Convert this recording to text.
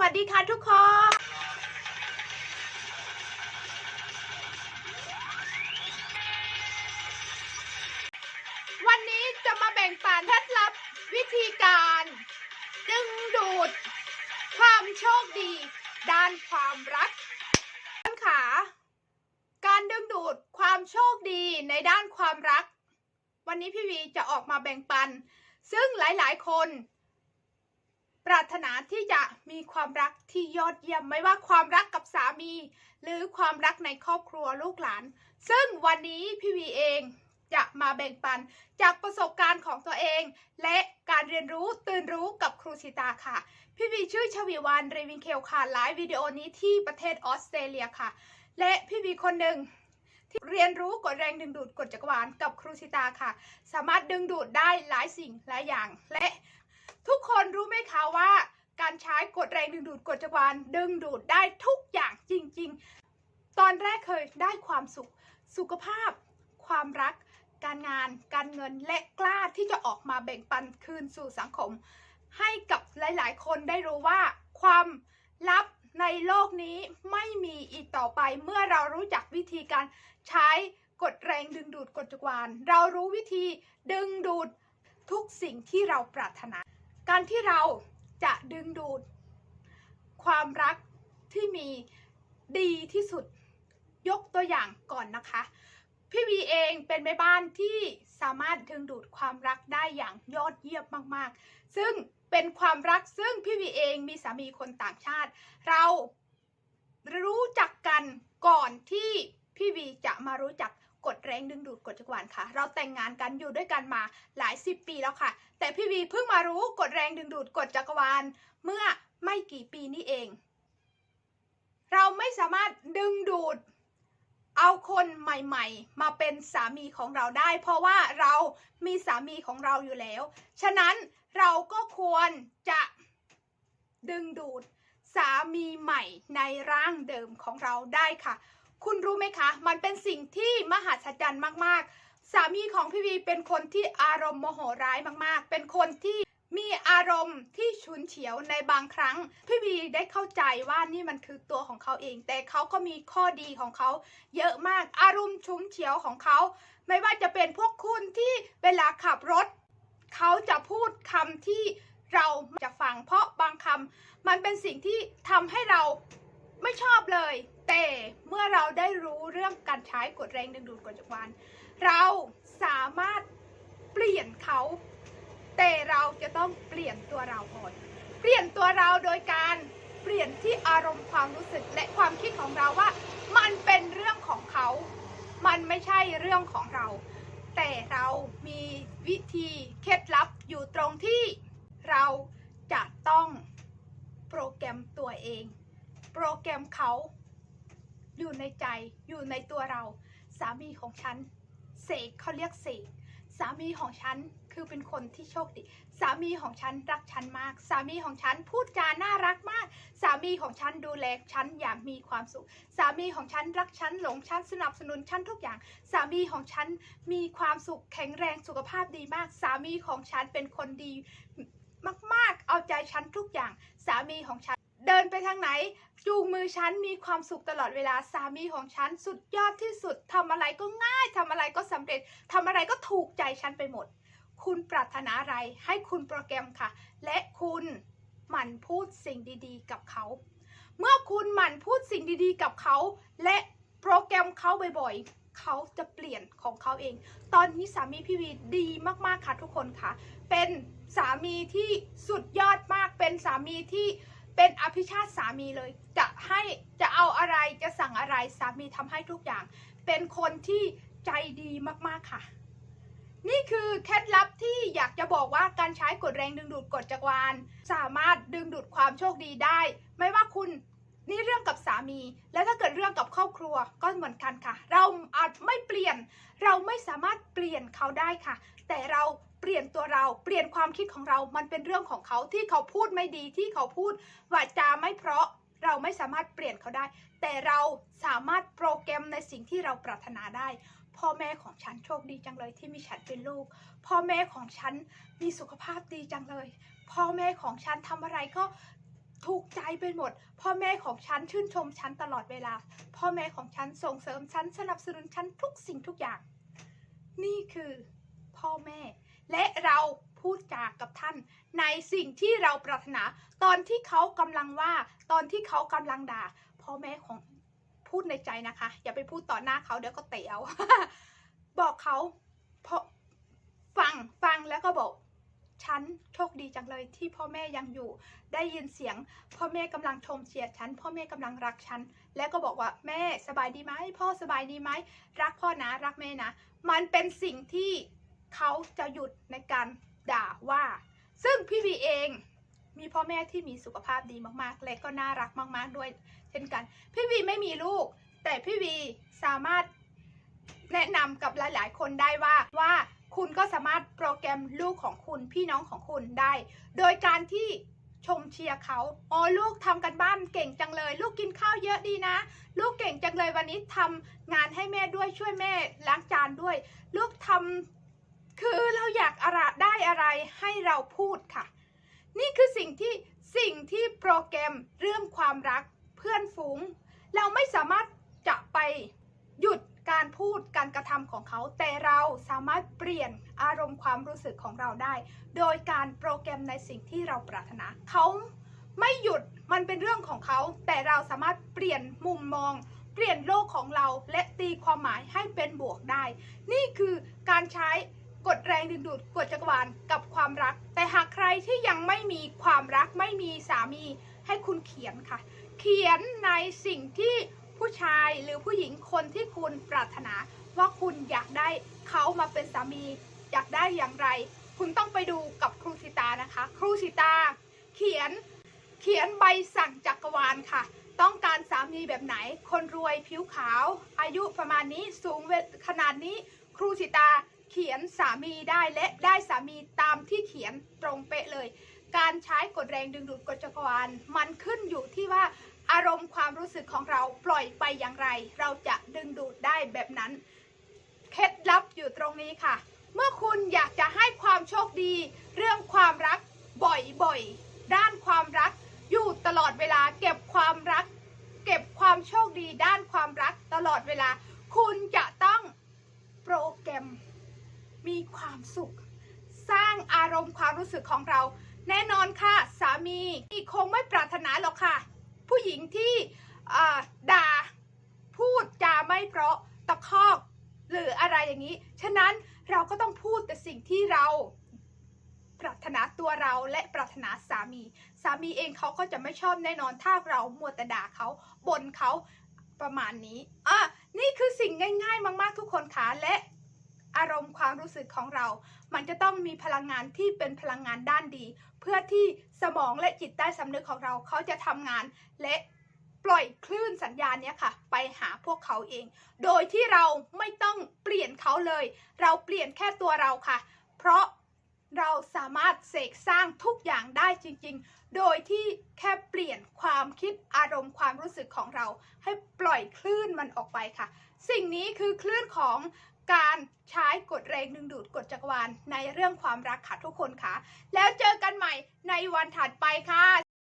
วัสดีค่ะทุกคนวันนี้จะมาแบ่งปันเคล็ดลับวิธีการดึงดูด ความโชคดี ด้านความรักท่านขา การดึงดูดความโชคดีในด้านความรัก วันนี้พี่วีจะออกมาแบ่งปัน ซึ่งหลายๆ คน รารถนาที่จะมีความรักที่ยอดเยี่ยมไม่ว่าความรักกับสามี หรือความรักในครอบครัวลูกหลาน ซึ่งวันนี้พี่วีเองจะมาแบ่งปันจากประสบการณ์ของตัวเอง และการเรียนรู้ตื่นรู้กับครูสิตาค่ะ พี่วีชื่อชวีวันเรวินเคลค่ะไลฟ์วิดีโอนี้ที่ประเทศออสเตรเลียค่ะ และพี่วีคนหนึ่งที่เรียนรู้กฎแรงดึงดูดกฎจักรวาลกับครูสิตาค่ะ สามารถดึงดูดได้หลายสิ่งหลายอย่าง และ ทุกคนรู้ไหมคะว่า การใช้กฎแรงดึงดูดกฎจักรวาลดึงดูดได้ทุกอย่างจริง ๆ ตอนแรกเคยได้ความสุข สุขภาพ ความรัก การงาน การเงินและกล้าที่จะออกมาแบ่งปันคืนสู่สังคม ให้กับหลายๆ คนได้รู้ว่าความลับในโลกนี้ไม่มีอีกต่อไปเมื่อเรารู้จักวิธีการใช้กฎแรงดึงดูดกฎจักรวาล เรารู้วิธีดึงดูดทุกสิ่งที่เราปรารถนา การที่เราจะดึงดูด ความรักที่มีดีที่สุดยกตัวอย่างก่อนนะคะ พี่วีเองเป็นแม่บ้านที่สามารถดึงดูดความรักได้อย่างยอดเยี่ยมมากๆ ซึ่งเป็นความรักซึ่งพี่วีเองมีสามีคนต่างชาติ เรารู้จักกันก่อนที่พี่วีจะมารู้จัก กฎแรงดึงดูดกฎจักรวาลค่ะ เราแต่งงานกันอยู่ด้วยกันมาหลายสิบปีแล้วค่ะ แต่พี่วีเพิ่งมารู้กฎแรงดึงดูดกฎจักรวาล เมื่อไม่กี่ปีนี้เอง เราไม่สามารถดึงดูด เอาคนใหม่ๆ มาเป็นสามีของเราได้ เพราะว่าเรามีสามีของเราอยู่แล้ว ฉะนั้นเราก็ควรจะดึงดูดสามีใหม่ในร่างเดิมของเราได้ค่ะ คุณรู้ไหมคะ มันเป็นสิ่งที่มหัศจรรย์มากๆ สามีของพี่วีเป็นคนที่อารมณ์โมโหร้ายมากๆ เป็นคนที่มีอารมณ์ที่ฉุนเฉียวในบางครั้ง พี่วีได้เข้าใจว่านี่มันคือตัวของเขาเอง แต่เขาก็มีข้อดีของเขา เยอะมากอารมณ์ฉุนเฉียวของเขา ไม่ว่าจะเป็นพวกคุณที่เวลาขับรถ เขาจะพูดคำที่เราจะฟังเพราะบางคำมันเป็นสิ่งที่ทำให้เราไม่ชอบเลย แต่เมื่อเราได้รู้เรื่องการใช้กฎแรงดึงดูดกฎจักรวาลเราสามารถเปลี่ยนเขา แต่เราจะต้องเปลี่ยนตัวเราก่อนเปลี่ยนตัวเราโดยการเปลี่ยนที่อารมณ์ความรู้สึกและความคิดของเราว่า มันเป็นเรื่องของเขา มันไม่ใช่เรื่องของเรา แต่เรามีวิธีเคล็ดลับอยู่ตรงที่เราจะต้องโปรแกรมตัวเอง โปรแกรมเขา อยู่ในใจอยู่ในตัวเรา สามีของฉันเสกเขาเรียกเสกสามีของฉันคือเป็นคนที่โชคดี สามีของฉันรักฉันมาก สามีของฉันพูดจาน่ารักมาก สามีของฉันดูแลฉันอย่างมีความสุข สามีของฉันรักฉันหลงฉันสนับสนุนฉันทุกอย่าง สามีของฉันมีความสุขแข็งแรงสุขภาพดีมาก สามีของฉันเป็นคนดี มากๆ เอาใจฉันทุกอย่าง สามีของฉัน เดินไปทางไหน จูงมือฉันมีความสุขตลอดเวลาสามีของฉันสุดยอดที่สุดทำอะไรก็ง่ายทำอะไรก็สำเร็จทำอะไรก็ถูกใจฉันไปหมด คุณปรารถนาอะไรให้คุณโปรแกรมค่ะ และคุณหมั่นพูดสิ่งดีๆ กับเขา เมื่อคุณหมั่นพูดสิ่งดีๆ กับเขา และโปรแกรมเขาบ่อยๆเขาจะเปลี่ยนของเขาเอง ตอนนี้สามีพี่วีดีมากๆค่ะทุกคนค่ะ เป็นสามีที่สุดยอดมากเป็นสามีที่ เป็นอภิชาติสามีเลย จะให้จะเอาอะไรจะสั่งอะไรสามีทำให้ทุกอย่าง เป็นคนที่ใจดีมากๆค่ะ นี่คือเคล็ดลับที่อยากจะบอกว่าการใช้กฎแรงดึงดูดกฎจักรวาล สามารถดึงดูดความโชคดีได้ ไม่ว่าคุณ นี่เรื่องกับสามี และถ้าเกิดเรื่องกับครอบครัวก็เหมือนกันค่ะ เราอาจไม่เปลี่ยน เราไม่สามารถเปลี่ยนเขาได้ค่ะ แต่เราเปลี่ยนตัวเราเปลี่ยนความคิดของเรา มันเป็นเรื่องของเขาที่เขาพูดไม่ดีที่เขาพูดวาจาไม่เพราะเราไม่สามารถเปลี่ยนเขาได้ แต่เราสามารถโปรแกรมในสิ่งที่เราปรารถนาได้ พ่อแม่ของฉันโชคดีจังเลยที่มีฉันเป็นลูก พ่อแม่ของฉันมีสุขภาพดีจังเลย พ่อแม่ของฉันทำอะไรก็ ถูกใจไปหมด พ่อแม่ของฉันชื่นชมฉันตลอดเวลา พ่อแม่ของฉันส่งเสริมฉันสนับสนุนฉันทุกสิ่งทุกอย่าง นี่คือพ่อแม่ และเราพูดจากับท่าน ในสิ่งที่เราปรารถนา ตอนที่เขากำลังว่าตอนที่เขากำลังด่า พ่อแม่ของพูดในใจนะคะ อย่าไปพูดต่อหน้าเขาเดี๋ยวก็เตะเอาบอกเขาพราะฟังฟังแล้วก็บอก ฉันโชคดีจังเลยที่พ่อแม่ยังอยู่ ได้ยินเสียง พ่อแม่กำลังชมเชียร์ฉัน พ่อแม่กำลังรักฉัน แล้วก็บอกว่าแม่สบายดีไหมพ่อสบายดีไหมรักพ่อนะรักแม่นะ มันเป็นสิ่งที่เขาจะหยุดในการด่าว่า ซึ่งพี่วีเองมีพ่อแม่ที่มีสุขภาพดีมากๆ และก็น่ารักมาก ๆ ด้วย เช่นกัน พี่วีไม่มีลูก แต่พี่วีสามารถแนะนำกับหลาย ๆ คนได้ว่าว่า คุณก็สามารถโปรแกรมลูกของคุณพี่น้องของคุณได้ โดยการที่ชมเชียร์เขาอ๋อลูกทำกันบ้านเก่งจังเลย ลูกกินข้าวเยอะดีนะ ลูกเก่งจังเลยวันนี้ทำงานให้แม่ด้วยช่วยแม่ล้างจานด้วย ลูกทำคือเราอยากอะไรได้อะไรให้เราพูดค่ะ นี่คือสิ่งที่สิ่งที่โปรแกรมเรื่องความรักเพื่อนฝูง เราไม่สามารถจะไป การพูดการกระทำของเขา แต่เราสามารถเปลี่ยนอารมณ์ความรู้สึกของเราได้ โดยการโปรแกรมในสิ่งที่เราปรารถนาเขาไม่หยุดมันเป็นเรื่องของเขา แต่เราสามารถเปลี่ยนมุมมอง เปลี่ยนโลกของเราและตีความหมายให้เป็นบวกได้ นี่คือการใช้กฎแรงดึงดูดกฎจักรวาลกับความรัก แต่หากใครที่ยังไม่มีความรักไม่มีสามีให้คุณเขียนค่ะ เขียนในสิ่งที่ ผู้ชายหรือผู้หญิงคนที่คุณปรารถนา ว่าคุณอยากได้เขามาเป็นสามี อยากได้อย่างไร คุณต้องไปดูกับครูสิตานะคะ ครูสิตา เขียนเขียนใบสั่งจักรวาลค่ะ ต้องการสามีแบบไหน คนรวยผิวขาว อายุประมาณนี้สูงขนาดนี้ ครูสิตาเขียนสามีได้และได้สามีตามที่เขียนตรงเป๊ะเลย การใช้กฎแรงดึงดูดกฎจักรวาลมันขึ้นอยู่ที่ว่า อารมณ์ความรู้สึกของเราปล่อยไปอย่างไร เราจะดึงดูดได้แบบนั้นเคล็ดลับอยู่ตรงนี้ค่ะ เมื่อคุณอยากจะให้ความโชคดี เรื่องความรักบ่อยๆ ด้านความรักอยู่ตลอดเวลาเก็บความรัก เก็บความโชคดีด้านความรักตลอดเวลา คุณจะต้องโปรแกรมมีความสุข สร้างอารมณ์ความรู้สึกของเรา แน่นอนค่ะ สามีคงไม่ปรารถนาหรอกค่ะ ผู้หญิงที่ด่าพูดจาไม่เพราะตะคอกหรืออะไรอย่างนี้ ฉะนั้นเราก็ต้องพูดแต่สิ่งที่เราปรารถนาตัวเราและปรารถนาสามี สามีเองเขาก็จะไม่ชอบแน่นอนถ้าเรามัวแต่ด่าเขาบ่นเขาประมาณนี้อะนี่คือสิ่งง่าย ๆ มาก ๆ ทุกคนค่ะและ อารมณ์ความรู้สึกของเรา มันจะต้องมีพลังงานที่เป็นพลังงานด้านดี เพื่อที่สมองและจิตใต้สำนึกของเราเขาจะทำงานและปล่อยคลื่นสัญญาณเนี้ยค่ะ ไปหาพวกเขาเอง โดยที่เราไม่ต้องเปลี่ยนเขาเลย เราเปลี่ยนแค่ตัวเราค่ะ เพราะเราสามารถเสกสร้างทุกอย่างได้จริง ๆ โดยที่แค่เปลี่ยนความคิดอารมณ์ความรู้สึกของเรา ให้ปล่อยคลื่นมันออกไปค่ะ สิ่งนี้คือคลื่นของ การใช้กฎแรงดึงดูดกฎจักรวาลในเรื่องความรักค่ะทุกคนค่ะ แล้วเจอกันใหม่ในวันถัดไปค่ะ